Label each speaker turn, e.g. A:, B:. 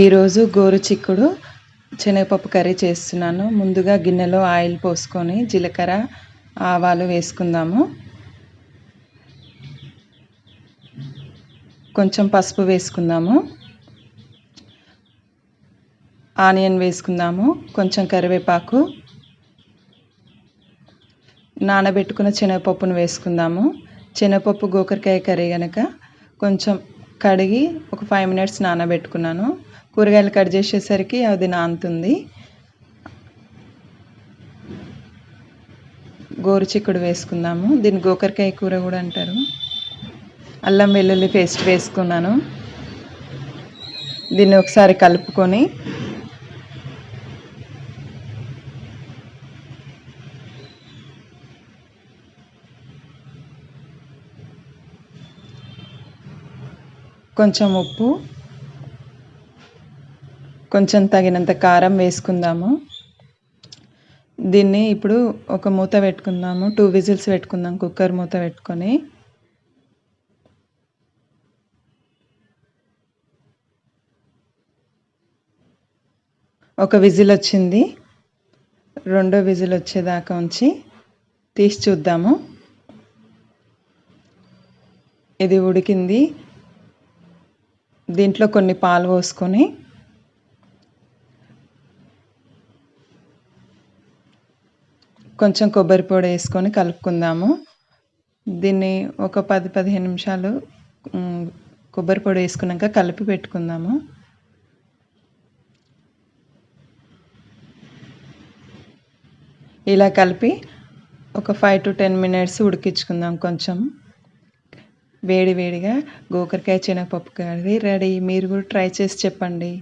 A: ఈరోజు గోరు చిక్కుడు శనగపప్పు కర్రీ చేస్తున్నాను. ముందుగా గిన్నెలో ఆయిల్ పోసుకొని జీలకర్ర ఆవాలు వేసుకుందాము. కొంచెం పసుపు వేసుకుందాము. ఆనియన్ వేసుకుందాము. కొంచెం కరివేపాకు. నానబెట్టుకున్న శనగపప్పును వేసుకుందాము. శనగపప్పు గోకరకాయ కర్రీ కనుక కొంచెం కడిగి ఒక ఫైవ్ మినిట్స్ నానబెట్టుకున్నాను. కూరగాయలు కట్ చేసేసరికి అది నానుతుంది. గోరు చిక్కుడు వేసుకుందాము. దీన్ని గోకరకాయ కూర కూడా అంటారు. అల్లం వెల్లుల్లి పేస్ట్ వేసుకున్నాను. దీన్ని ఒకసారి కలుపుకొని కొంచెం ఉప్పు కొంచెం తగినంత కారం వేసుకుందాము. దీన్ని ఇప్పుడు ఒక మూత పెట్టుకుందాము. టూ విజిల్స్ పెట్టుకుందాం కుక్కర్ మూత పెట్టుకొని. ఒక విజిల్ వచ్చింది. రెండో విజిల్ వచ్చేదాకా ఉంచి తీసి చూద్దాము. ఇది ఉడికింది. దీంట్లో కొన్ని పాలు పోసుకొని కొంచెం కొబ్బరి పొడి వేసుకొని కలుపుకుందాము. దీన్ని ఒక పది పదిహేను నిమిషాలు కొబ్బరి పొడి వేసుకున్నాక కలిపి పెట్టుకుందాము. ఇలా కలిపి ఒక ఫైవ్ టు టెన్ మినిట్స్ ఉడికించుకుందాం కొంచెం. వేడి వేడిగా గోకరకాయ శనగపప్పు కర్రీ రెడీ. మీరు కూడా ట్రై చేసి చెప్పండి.